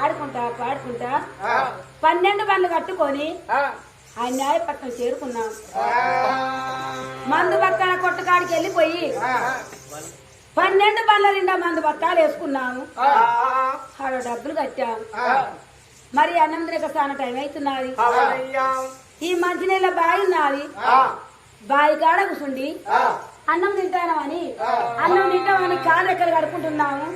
ఆడుకుంటా పాడుకుంటా. పన్నెండు బండ్లు కట్టుకొని ఆ. న్యాయపట్నం చేరుకున్నాం. మందు బత్తాల కొట్టకాడికి వెళ్ళిపోయి పన్నెండు బండ్ల నిండా మందు బత్తాలు వేసుకున్నాము. ఆడ డబ్బులు కట్టాం. మరి అన్నం తినక చాలా టైం అవుతున్నది? ఈ మంచినీళ్ళ బావి ఉన్నది? బావి కాడ కూర్చుండి అన్నం తింటానమని అన్నం తింటామని కాలు ఎక్కడ కడుకుంటున్నాము?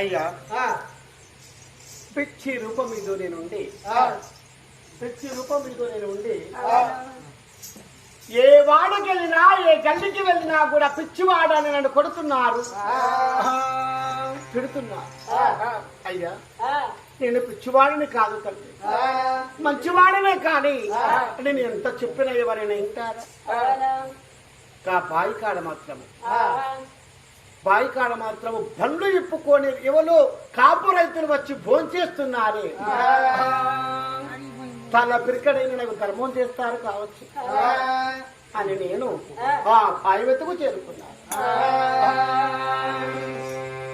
అయ్యా. పిచ్చి రూపం మీద నేను ఉండి. పిచ్చి రూపం మీద నేను ఉండి. ఏ వాడకి వెళ్ళినా ఏ గల్లికి వెళ్ళినా కూడా పిచ్చివాడని నన్ను కొడుతున్నారు. తిడుతున్నారు అయ్యా. నేను పిచ్చివాడిని కాదు తల్లి. మంచివాడినే కానీ నేను ఎంత చెప్పిన ఎవరైనా వింటారా? అవునా? కా బాయి కాడ మాత్రము. బాయి కాడ మాత్రము బండ్లు ఇప్పుకొని ఎవరో కాపు రైతులు వచ్చి భోంచేస్తున్నారే తన పిరికడైన నాకు ధర్మం చేస్తారు కావచ్చు. అని నేను ఆ. బాయి వెతుకు చేరుకున్నాను.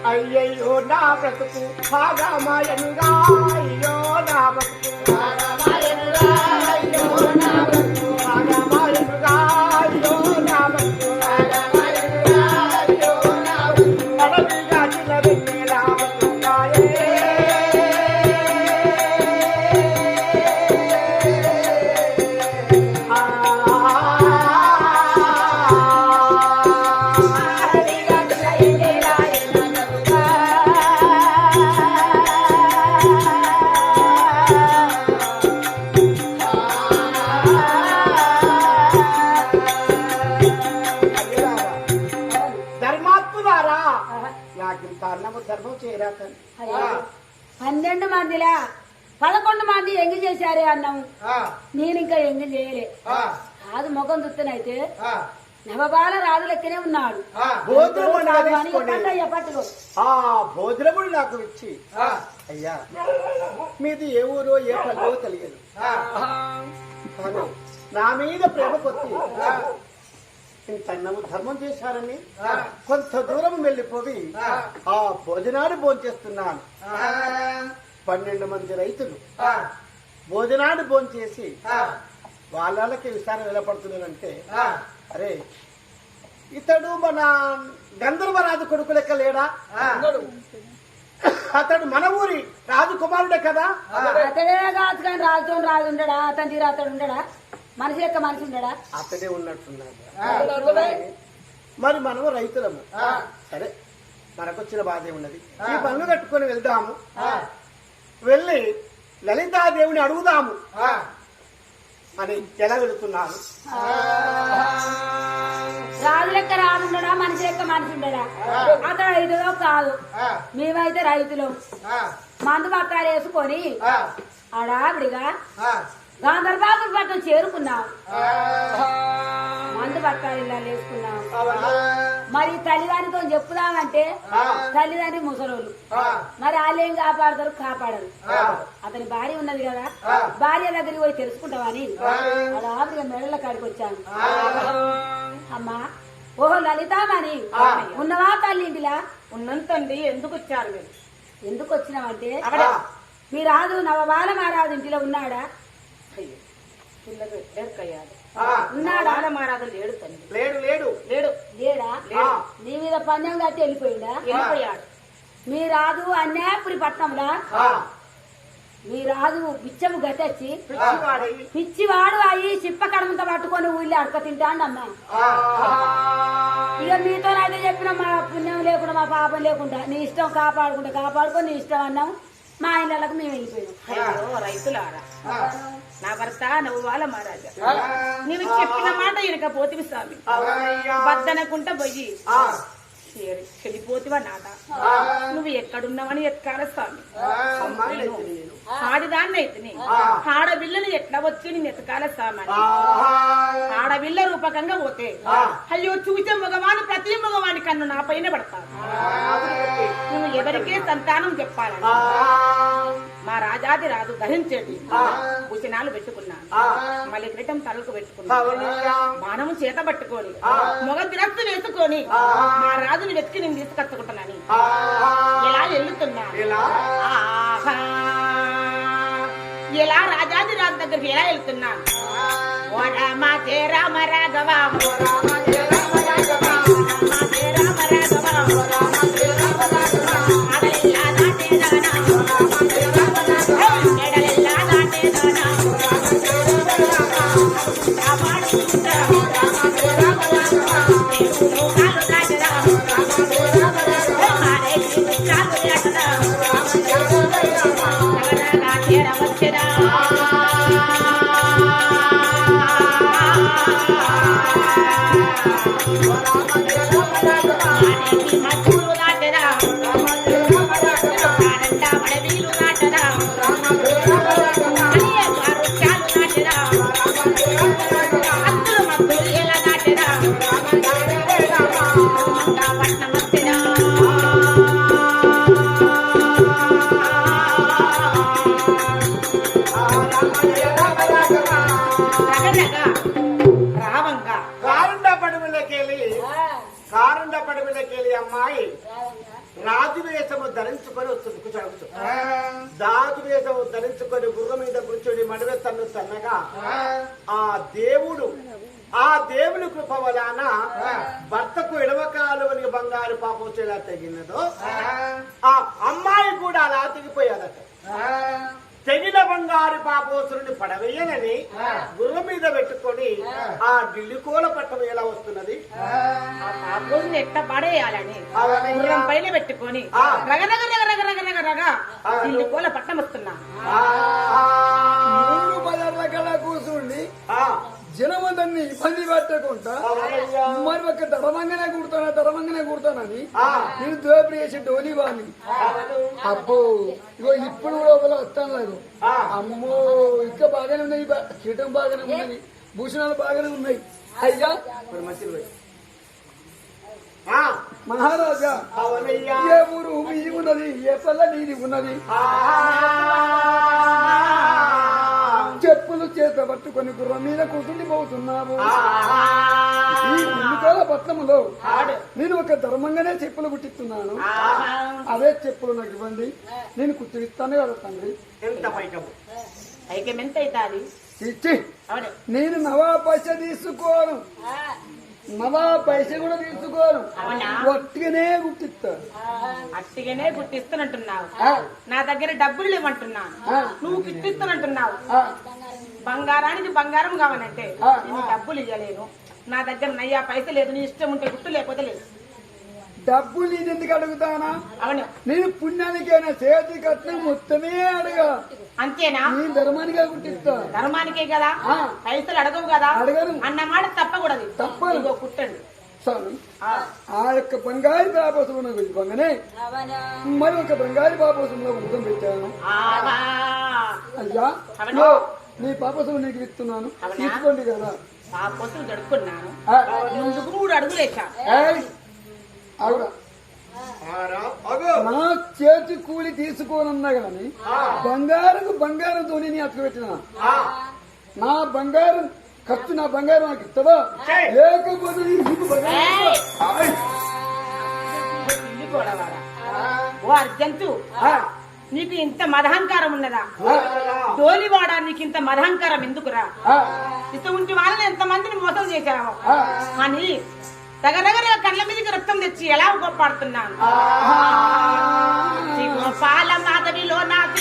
అయ్యయ్యో నా బ్రతుకు భాగమాయనుగా అయ్యో నా బ్రతుకు. ఇంత అన్నము ధర్మం చేయరా తల్లి. అయ్యో. పన్నెండు మందిలా పదకొండు మంది ఎంగిల్ చేశారే అన్నం నేను ఇంకా ఎంగిల్ చేయలే. కాదు ముఖం దుత్తనైతే నవబాల రాజు లెక్కనే ఉన్నాడు భోజనము కాదు అని తీసుకొని పట్టయ్య పట్టుకో ఆ భోజనములు నాకు ఇచ్చి. అయ్యా మీది ఏ ఊరో ఏ పల్లెవో తెలియదు. నా మీద ప్రేమ కొద్ది. ఇంత అన్నము ధర్మం చేశారని కొంత దూరం వెళ్ళిపోయి ఆ. భోజనాన్ని భోంచేస్తున్నాను. పన్నెండు మంది రైతులు భోజనాన్ని భోంచేసి వాళ్ళకి విస్తారం నిలబడుతున్నారంటే అరే ఇతడు మన గంధర్వరాజు కొడుకు లెక్క లేడా? అతడు మన ఊరి రాజకుమారుడే కదా? అతడే కాదు కానీ రాజుతో రాజు ఉండడా? అతని తీరు అతడు ఉండడా? మనిషి లెక్క మనిషి ఉండడా? అతడే ఉన్నట్టున్నాడు. మరి మనము రైతులము. సరే మనకొచ్చిన బాధే ఉన్నది. ఈ పనులు కట్టుకొని వెళ్దాము. వెళ్ళి లలితాదేవిని అడుగుదాము. అని ఎలా వెళుతున్నాను రాజు లెక్క రాజు ఉండడా? మనిషి లెక్క మనిషి ఉండడా? అతడు రైతులో కాదు. మేమైతే రైతులు. మందు బత్తాలు వేసుకొని అడావిడిగా గాంధర్బాబు పట్టణం చేరుకున్నాం. మందు బత్తాలు ఇలా వేసుకున్నాం మరి తల్లిదండ్రితో చెప్పుదామంటే తల్లిదండ్రి ముసలోళ్ళు. మరి వాళ్ళు ఏం కాపాడతారు? కాపాడరు. అతని భార్య ఉన్నది కదా. భార్య దగ్గరికి పోయి తెలుసుకుంటామని అడావిడిగా మెడల కాడికి వచ్చాను. అమ్మా ఓహో లలితామని ఉన్నవా తల్లి ఇంటిలా? ఉన్నంతండి ఎందుకు వచ్చారు మీరు? ఎందుకు వచ్చినావంటే మీ రాజు నవబాల మహారాజు ఇంటిలో ఉన్నాడా? అయ్యో పిల్లలు ఎక్కయ్యాడు ఉన్నాడా బాల మహారాజు లేడు తండ్రి. లేడు లేడు. లేడు. లేడా? లేడు. నీ మీద పందెం కట్టి వెళ్ళిపోయిందా వెళ్ళిపోయాడు. మీ రాజు అన్యాపురి పట్నంలో మీ రాజు బిచ్చము గతచ్చి పిచ్చివాడై. అయ్యి చిప్ప కడమంత పట్టుకొని ఊళ్ళో అడక తింటాండమ్మా ఇక మీతోనైతే చెప్పిన మా పుణ్యం లేకుండా మా పాపం లేకుండా నీ ఇష్టం కాపాడుకుంటే కాపాడుకో నీ ఇష్టం అన్నాం మా ఆయనలకు మేము వెళ్ళిపోయాం. రైతులారా. నా భర్త నువ్వు వాళ్ళ మహారాజా నీవు చెప్పిన మాట ఇనకపోతివి స్వామి. బద్దనకుంట పోయి చెడి- చెడిపోతివా నాట. నువ్వు ఎక్కడున్నావని ఎత్కాల స్వామి. ఆడిదాన్ని అయితే ఆడపిల్లని ఎట్లా వచ్చి నేను ఎతకాల స్వామి. ఆడపిల్ల రూపకంగా పోతే అయ్యో చూసే మగవాడు ప్రతి మగవాడి కన్ను నా పైన పడతాను నువ్వు ఎవరికే సంతానం చెప్పాలని? మా రాజాది రాజు ఆ. భూషణాలు పెట్టుకున్నాను ఆ. మళ్ళీ క్రితం తలకు పెట్టుకున్నాను అవునయ్యా. బాణము చేత పట్టుకొని. మొగ దిరక్తు వేసుకొని ఆ. మా రాజుని వెతికి నేను తీసుకొచ్చుకుంటున్నాను ఎలా వెళ్తున్నా ఎలా? రాజాది రాజు దగ్గరికి ఎలా వెళ్తున్నాను రామ రాఘవ రామ కాపాడుకుంటా. రావంగా కారుండ పడవలకెళ్ళి కారుండ పడవలకెళ్ళి అమ్మాయి రాజు వేషము ధరించుకొని వస్తుంది. కూర్చోవచ్చు రాజు వేషము ధరించుకొని గుర్ర మీద కూర్చొని మడివే తన్ను తన్నగా ఆ. దేవుడు ఆ దేవుని కృప వలన భర్తకు ఎడమ కాలువని బంగారు పాపం ఎలా తెగినదో ఆ. అమ్మాయి కూడా అలా తెగిపోయాదట. తెగిన బంగారు పాపోసురుని పడవేయనని గుర్ర మీద పెట్టుకొని ఆ. ఢిల్లీకోల పట్టం ఎలా వస్తున్నది? ఆ. పాపోని ఎట్ట పడేయాలని. గుర్రం పైన పెట్టుకొని ఆ. రగ రగ రగ రగ రగ రగ రగ ఆ. ఇల్లు పూల పట్టం వస్తున్నా ఇబ్బంది పెట్టకుండా. మరి ఒక ధర్మంగానే కుడతానా ధర్మంగానే కుడతానని. ఆ. నేను దోపిడి చేసి డోలి వాణి అవును. అబ్బో ఇగో ఇప్పుడు లోపల వస్తాను లేదు. అమ్మో ఇంకా బాగానే ఉన్నాయి. కీటం బాగానే ఉన్నది. భూషణాలు బాగానే ఉన్నాయి. అయ్యా. మరి మహారాజా. ఏ ఊరు ఉన్నది? ఏ పల్ల నీది ఉన్నది? చేత పట్టుకొని గుర్రం మీద కూర్చుండి పోతున్నావు. ఆ, ఈ పట్నంలో ఆడు. నేను ఒక ధర్మంగానే చెప్పులు కుట్టిస్తున్నాను అవే చెప్పులు నాకు ఇవ్వండి. నేను కుట్టిస్తాను కదా తండ్రి. ఇచ్చి నేను నవా పైస తీసుకోను. నవా పైస కూడా తీసుకోను? ఒట్టిగానే కుట్టిస్తా అట్టిగానే గుర్తిస్తున్నట్టున్నావు ఆ, నా దగ్గర డబ్బులు ఇవ్వమంటున్నాను ఆ, నువ్వు గిట్టిస్తున్నట్టున్నావు ఆ, బంగారానికి బంగారం కావాలంటే. నేను డబ్బులు ఇవ్వలేను నా దగ్గర నయ్యా పైసలు లేదు నీ ఇష్టం ఉంటే గుట్టు లేకపోతే లేదు. డబ్బులు నేను ఎందుకు అడుగుతానా? అవును. నేను పుణ్యానికైనా చేతి కట్నం మొత్తమే అడగా. అంతేనా? నీ ధర్మానిగా కుట్టిస్తా. ధర్మానికే కదా. పైసలు అడగవు కదా? అడగను. అన్న మాట తప్పకూడదు. తప్పదు. ఇదిగో కుట్టండి. ఆ. యొక్క బంగారు బాబోసం ఇవ్వగానే మరి ఒక బంగారు బాబోసంలో ముఖం పెట్టాను. అయ్యా. నీ పాపసం నీకు ఇస్తున్నాను అవునా? తీసుకోండి కదా. ముందుకు మూడు అడుగులు. నా చేతి కూలి తీసుకోనన్నా గాని ఆ. బంగారం బంగారంతో నేను అతుకు పెట్టిన. ఆ, నా బంగారం ఖర్చు నా బంగారం నాకు ఇస్తుందా చెయ్. లేకపోతే నీ బంగారం నీకు ఇంత మదహంకారం ఉన్నదా? ఆ, డోలివాడా నీకు ఇంత మదహంకారం ఎందుకురా? ఇటువంటి వాళ్ళని ఎంత మందిని మోసం చేశావు. అని దగ్గర కళ్ళ మీదకి రక్తం తెచ్చి ఎలా గొప్పాడుతున్నాను గోపాల మాధవిలో నాకు